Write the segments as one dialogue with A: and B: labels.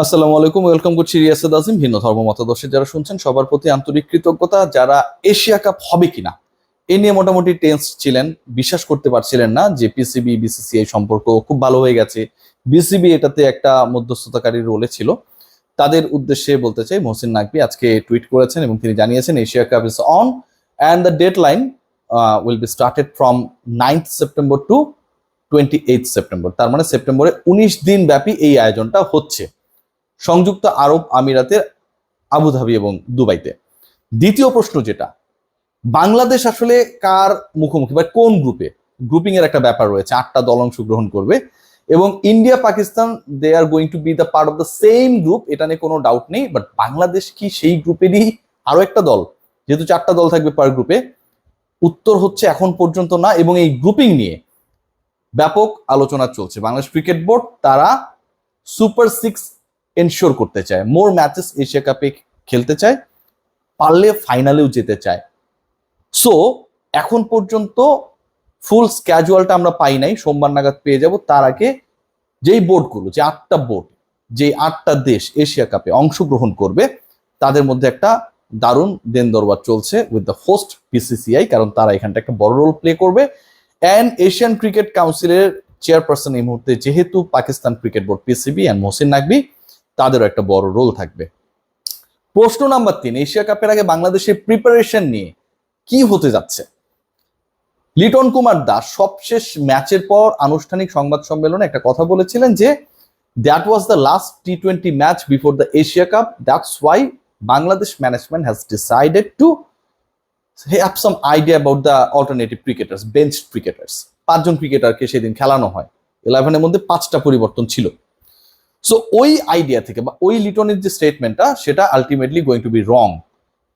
A: আসসালামু আলাইকুম ওয়েলকাম করছি রিয়াসাদ আজিম, ভিন্ন ধর্ম মতাদর্শী। যারা শুনছেন, সবার প্রতি আন্তরিক কৃতজ্ঞতা। যারা এশিয়া কাপ হবে কিনা, এ নিয়ে মোটামুটি টেন্স ছিলেন, বিশ্বাস করতে পারছিলেন না যে পিসিবি বিসিসিআই সম্পর্ক খুব ভালো হয়ে গেছে। বিসিবি এটাতে একটা মধ্যস্থতাকারী রোলে ছিল। তাদের উদ্দেশ্যে বলতে চাই, মহসিন নাকবি আজকে টুইট করেছেন এবং তিনি জানিয়েছেন, Asia Cup is on and the deadline will be started from ninth September to twenty eight September তার মানে সেপ্টেম্বরে উনিশ দিন ব্যাপী এই আয়োজনটা হচ্ছে। সংযুক্ত আরব আমিরাতের আবুধাবি এবং দুবাইতে। দ্বিতীয় প্রশ্ন যেটা, বাংলাদেশ আসলে কার মুখোমুখি বা কোন গ্রুপে গ্রুপিং এর একটা ব্যাপার রয়েছে, আটটা দল অংশগ্রহণ করবে এবং India Pakistan they are going to be the part of the same group এটা নিয়ে কোনো ডাউট নেই বাট বাংলাদেশ কি সেই গ্রুপেরই আরও একটা দল? যেহেতু চারটা দল থাকবে পার গ্রুপে উত্তর হচ্ছে এখন পর্যন্ত না এবং এই গ্রুপিং নিয়ে ব্যাপক আলোচনা চলছে। বাংলাদেশ ক্রিকেট বোর্ড তারা সুপার সিক্স এনশোর করতে চায়। মোর ম্যাচেস এশিয়া কাপে খেলতে চায়, পারলে ফাইনালেও যেতে চায়। সো এখন পর্যন্ত ফুল স্ক্যাজুয়ালটা আমরা পাই নাই, সোমবার নাগাদ পেয়ে যাব। তার আগে যেই বোর্ডগুলো যে আটটা বোর্ড যে আটটা দেশ এশিয়া কাপে অংশগ্রহণ করবে, তাদের মধ্যে একটা দারুণ দেন দরবার চলছে উইথ দ্য হোস্ট পিসিসিআই কারণ তারা এখানটা একটা বড় রোল প্লে করবে। অ্যান্ড এশিয়ান ক্রিকেট কাউন্সিলের চেয়ারপারসন এই মুহূর্তে যেহেতু Pakistan cricket board PCB and Mohsin Naqvi তাদেরও একটা বড় রোল থাকবে। প্রশ্ন নাম্বার তিন, এশিয়া কাপের আগে বাংলাদেশের প্রিপারেশন নিয়ে কি হতে যাচ্ছে? লিটন কুমার দাস সবশেষ ম্যাচের পর আনুষ্ঠানিক সংবাদ সম্মেলনে একটা কথা বলেছিলেন যে that was the last T twenty match before the Asia Cup that's why Bangladesh management has decided to have some idea about the alternative cricketers bench cricketers পাঁচজন ক্রিকেটারকে সেদিন খেলানো হয়। ইলেভেনের মধ্যে পাঁচটা পরিবর্তন ছিল। সো ওই আইডিয়া থেকে বা ওই লিটনের যে স্টেটমেন্টটা সেটা ultimately going to be wrong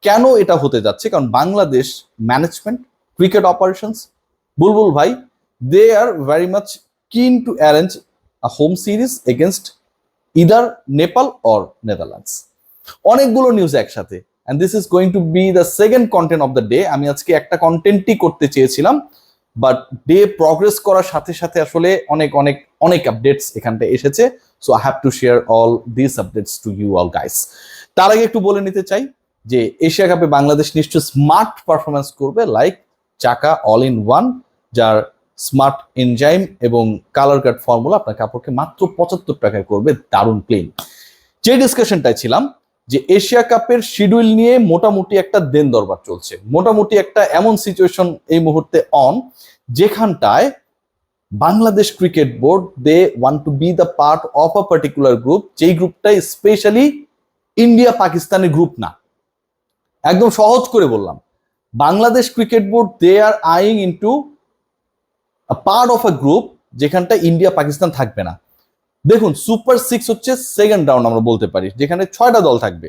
A: কেন এটা হতে যাচ্ছে? কারণ Bangladesh management cricket operations Bulbul ভাই they are very much keen to arrange a home series against either Nepal or Netherlands অনেকগুলো নিউজ একসাথে। And this is going to be the second content of the day আমি আজকে একটা কন্টেন্টই করতে চেয়েছিলাম but day progress করার সাথে সাথে আসলে অনেক অনেক অনেক আপডেটস এখানটা এসেছে। So I have to share all this updates to you all guys তার আগে একটু বলে নিতে চাই যে, এশিয়া কাপে বাংলাদেশ নিশ্চয় স্মার্ট পারফরমেন্স করবে like Chaka all in one যার স্মার্ট এনজাইম এবং কালার কাট ফর্মুলা আপনার কাপড়কে মাত্র পঁচাত্তর টাকায় করবে, দারুণ ক্লিন যে ডিসকাশনটায় ছিলাম যে, এশিয়া কাপের শিডিউল নিয়ে মোটামুটি একটা দেন দরবার চলছে। মোটামুটি একটা এমন সিচুয়েশন এই মুহূর্তে অন যেখানটায় Bangladesh cricket board they want to be the part of a particular group যেই গ্রুপটা স্পেশালি ইন্ডিয়া পাকিস্তানের গ্রুপ না। একদম সহজ করে বললাম। Bangladesh cricket board they are আইং into part of a group যেখানটা ইন্ডিয়া পাকিস্তান থাকবে না। দেখুন সুপার সিক্স হচ্ছে সেকেন্ড রাউন্ড আমরা বলতে পারি, যেখানে ছয়টা দল থাকবে।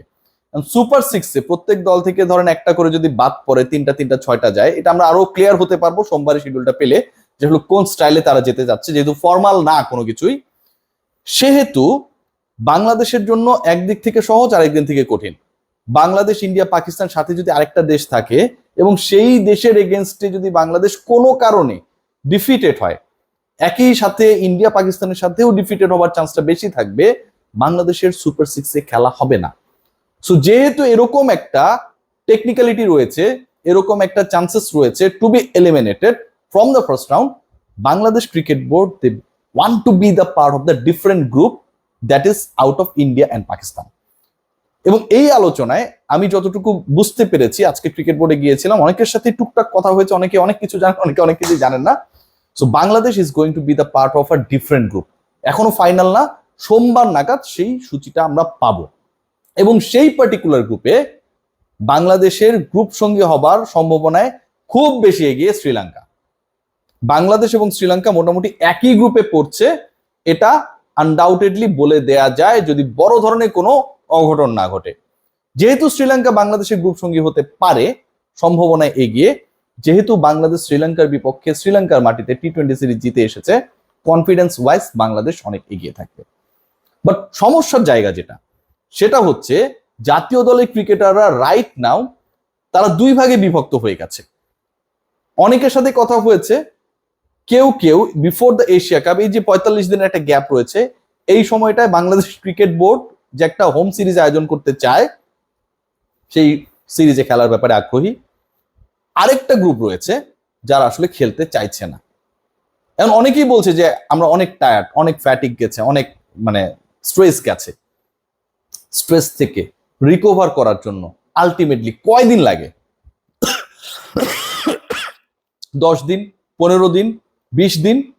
A: সুপার সিক্সে প্রত্যেক দল থেকে ধরেন একটা করে যদি বাদ পড়ে, তিনটা তিনটা, ছয়টা যায়, এটা আমরা আরও ক্লিয়ার হতে পারব সোমবারের শিডিউলটা পেলে। যে হলো কোন স্টাইলে তারা যেতে যাচ্ছে, যেহেতু ফর্মাল না কোনো কিছুই, সেহেতু বাংলাদেশের জন্য একদিক থেকে সহজ আর একদিন থেকে কঠিন। বাংলাদেশ, ইন্ডিয়া, পাকিস্তান সাথে যদি আরেকটা দেশ থাকে এবং সেই দেশের এগেনস্টে যদি বাংলাদেশ কোনো কারণে ডিফিটেড হয়, একই সাথে ইন্ডিয়া, পাকিস্তানের সাথেও ডিফিটেড হওয়ার চান্সটা বেশি থাকবে, বাংলাদেশের সুপার সিক্সে খেলা হবে না। সো যেহেতু এরকম একটা টেকনিক্যালিটি রয়েছে, এরকম একটা চান্সেস রয়েছে to be eliminated from the first round Bangladesh cricket board they want to be the part of the different group that is out of India and Pakistan এবং এই আলোচনায় আমি যতটুকু বুঝতে পেরেছি, আজকে ক্রিকেট বোর্ডে গিয়েছিলাম, অনেকের সাথে টুকটাক কথা হয়েছে, অনেকে অনেক কিছু জানেন, অনেকে অনেক কিছু জানেন না। So Bangladesh is going to be the part of a different group এখনও ফাইনাল না, সোমবার নাগাদ সেই সূচিটা আমরা পাবো। এবং সেই পার্টিকুলার গ্রুপে বাংলাদেশের গ্রুপ সঙ্গী হবার সম্ভাবনায় খুব বেশি এগিয়ে শ্রীলঙ্কা। বাংলাদেশ এবং শ্রীলঙ্কা মোটামুটি একই গ্রুপে পড়ছে। এটা আনডাউটেডলি বলে দেয়া যায় যদি বড় ধরনের কোনো অঘটন না ঘটে। যেহেতু শ্রীলঙ্কা বাংলাদেশের গ্রুপ সঙ্গী হতে পারে, সম্ভাবনায় এগিয়ে। যেহেতু বাংলাদেশ শ্রীলঙ্কার বিপক্ষে শ্রীলঙ্কার মাটিতে টি টোয়েন্টি সিরিজ জিতে এসেছে কনফিডেন্স ওয়াইজ বাংলাদেশ অনেক এগিয়ে থাকবে। বাট সমস্যার জায়গা যেটা, সেটা হচ্ছে জাতীয় দলের ক্রিকেটাররা রাইট নাও তারা দুই ভাগে বিভক্ত হয়ে গেছে। অনেকের সাথে কথা হয়েছে কেউ কেউ বিফোর দ্য এশিয়া কাপ এই যে পঁয়তাল্লিশ দিনের একটা গ্যাপ রয়েছে, এই সময়টায় বাংলাদেশ ক্রিকেট বোর্ড যে একটা হোম সিরিজ আয়োজন করতে চায়, সেই সিরিজে খেলার ব্যাপারে আগ্রহী। আরেকটা গ্রুপ রয়েছে যারা আসলে খেলতে চাইছে না। এখন অনেকেই বলছে যে আমরা অনেক টায়ার্ড অনেক ফ্যাটিক গেছে, অনেক মানে স্ট্রেস গেছে। স্ট্রেস থেকে রিকভার করার জন্য আলটিমেটলি কয়দিন লাগে? দশ দিন, পনেরো দিন বিশ দিন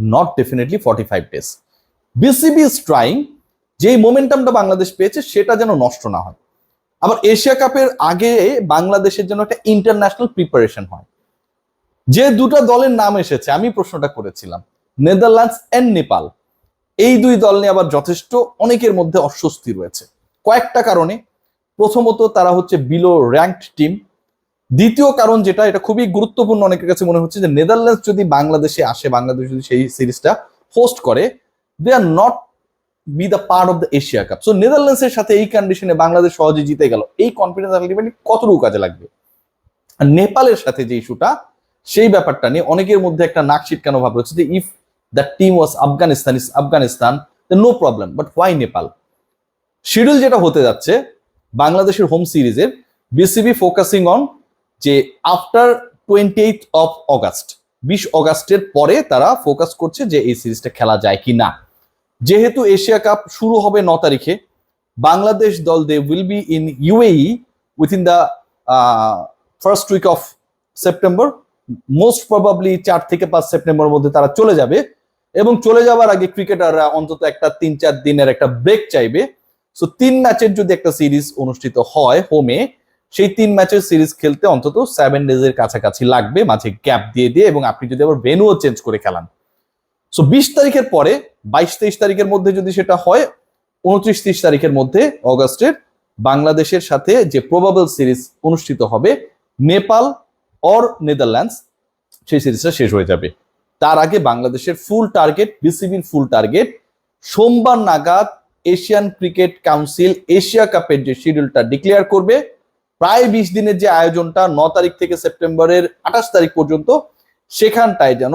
A: not definitely forty five days BCB is trying যেই মোমেন্টামটা বাংলাদেশ পেয়েছে সেটা যেন নষ্ট না হয়। আবার এশিয়া কাপের আগে বাংলাদেশের জন্য একটা ইন্টারন্যাশনাল প্রিপারেশন হয়। যে দুটো দলের নাম এসেছে, আমি প্রশ্নটা করেছিলাম, নেদারল্যান্ডস এন্ড নেপাল। এই দুই দল নিয়ে আবার যথেষ্ট অনেকের মধ্যে অস্বস্তি রয়েছে। কয়েকটা কারণে। প্রথমত তারা হচ্ছে বিলো র্যাঙ্কড টিম দ্বিতীয় কারণ যেটা, এটা খুবই গুরুত্বপূর্ণ অনেকের কাছে মনে হচ্ছে যে নেদারল্যান্ডস যদি বাংলাদেশে আসে, বাংলাদেশ যদি সেই সিরিজটা হোস্ট করে they are not be the part of the Asia Cup so নেদারল্যান্ডসের সাথে এই কন্ডিশনে বাংলাদেশ সহজে জিতে গেল। এই কনফিডেন্স আলটিমেটলি কতটুকু কাজে লাগবে? আর নেপালের সাথে যে ইস্যুটা সেই ব্যাপারটা নিয়ে অনেকের মধ্যে একটা নাক ছিটকানো ভাব রয়েছে যে if the team was Afghanistan is Afghanistan no problem but why Nepal? Schedule যেটা হতে যাচ্ছে, বাংলাদেশের হোম সিরিজের বিসিবি ফোকাসিং অন যে after twenty eight of August বিশ অগাস্টের পরে তারা ফোকাস করছে যে এই সিরিজটা খেলা যায় কি না যেহেতু এশিয়া কাপ শুরু হবে ন তারিখে, বাংলাদেশ দল they will be in UAE within the first week of September most probably চার থেকে পাঁচ সেপ্টেম্বরের মধ্যে তারা চলে যাবে এবং চলে যাওয়ার আগে ক্রিকেটাররা অন্তত একটা তিন চার দিনের একটা ব্রেক চাইবে। সো তিন ম্যাচের যদি একটা সিরিজ অনুষ্ঠিত হয় হোমে সেই তিন ম্যাচের সিরিজ খেলতে অন্তত সেভেন ডেজের কাছাকাছি লাগবে, মাঝে গ্যাপ দিয়ে দিয়ে এবং আপনি যদি আবার ভেনুও চেঞ্জ করে খেলান। সো বিশ তারিখের পরে, বাইশ তেইশ তারিখের মধ্যে যদি সেটা হয়, উনত্রিশ ত্রিশ তারিখের মধ্যে অগস্টের বাংলাদেশের সাথে যে প্রবাবল সিরিজ অনুষ্ঠিত হবে, নেপাল অর নেদারল্যান্ডস সেই সিরিজটা শেষ হয়ে যাবে। তার আগে বাংলাদেশের ফুল টার্গেট বিসিবির ফুল টার্গেট সোমবার নাগাদ এশিয়ান ক্রিকেট কাউন্সিল এশিয়া কাপের যে শিডিউলটা ডিক্লেয়ার করবে প্রায় বিশ দিনের যে আয়োজনটা, ন তারিখ থেকে সেপ্টেম্বরের আঠাশ তারিখ পর্যন্ত, সেখানটায় যেন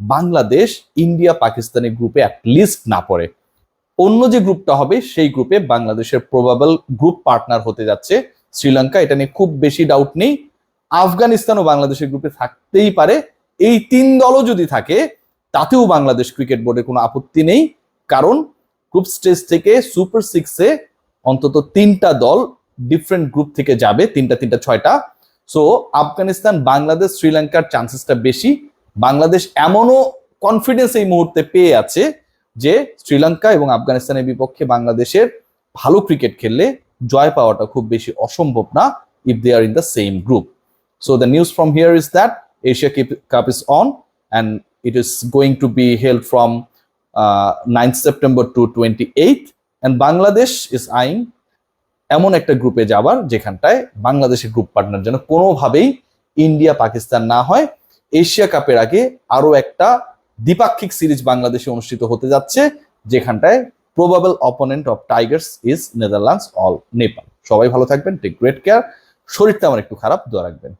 A: বাংলাদেশ, ইন্ডিয়া পাকিস্তানের গ্রুপে লিস্ট না পড়ে। অন্য যে গ্রুপটা হবে, সেই গ্রুপে বাংলাদেশের প্রবাবল গ্রুপ পার্টনার হতে যাচ্ছে শ্রীলঙ্কা। এটা নিয়ে খুব বেশি ডাউট নেই। আফগানিস্তান ও বাংলাদেশের গ্রুপে থাকতেই পারে। এই তিন দলও যদি থাকে, তাতেও বাংলাদেশ ক্রিকেট বোর্ডের কোনো আপত্তি নেই। কারণ গ্রুপ স্টেজ থেকে সুপার সিক্সে অন্তত তিনটা দল ডিফারেন্ট গ্রুপ থেকে যাবে, তিনটা তিনটা, ছয়টা। সো আফগানিস্তান, বাংলাদেশ, শ্রীলঙ্কার চান্সেসটা বেশি। বাংলাদেশ এমনও কনফিডেন্স এই মুহূর্তে পেয়ে আছে যে শ্রীলঙ্কা এবং আফগানিস্তানের বিপক্ষে বাংলাদেশের ভালো ক্রিকেট খেললে জয় পাওয়াটা খুব বেশি অসম্ভব না if they are in the same group so the news from here is that Asia Cup is on and it is going to be held from ninth September to twenty eight and Bangladesh is in এমন একটা গ্রুপে যাবার যেখানটায় বাংলাদেশের group partner যেন কোনোভাবেই India Pakistan না হয়। এশিয়া কাপের আগে আরও একটা দ্বিপাক্ষিক সিরিজ বাংলাদেশে অনুষ্ঠিত হতে যাচ্ছে, যেখানটায় probable opponent of Tigers is Netherlands or Nepal সবাই ভালো থাকবেন টেক গ্রেট কেয়ার শরীরটা আমার একটু খারাপ, দোয়া রাখবেন।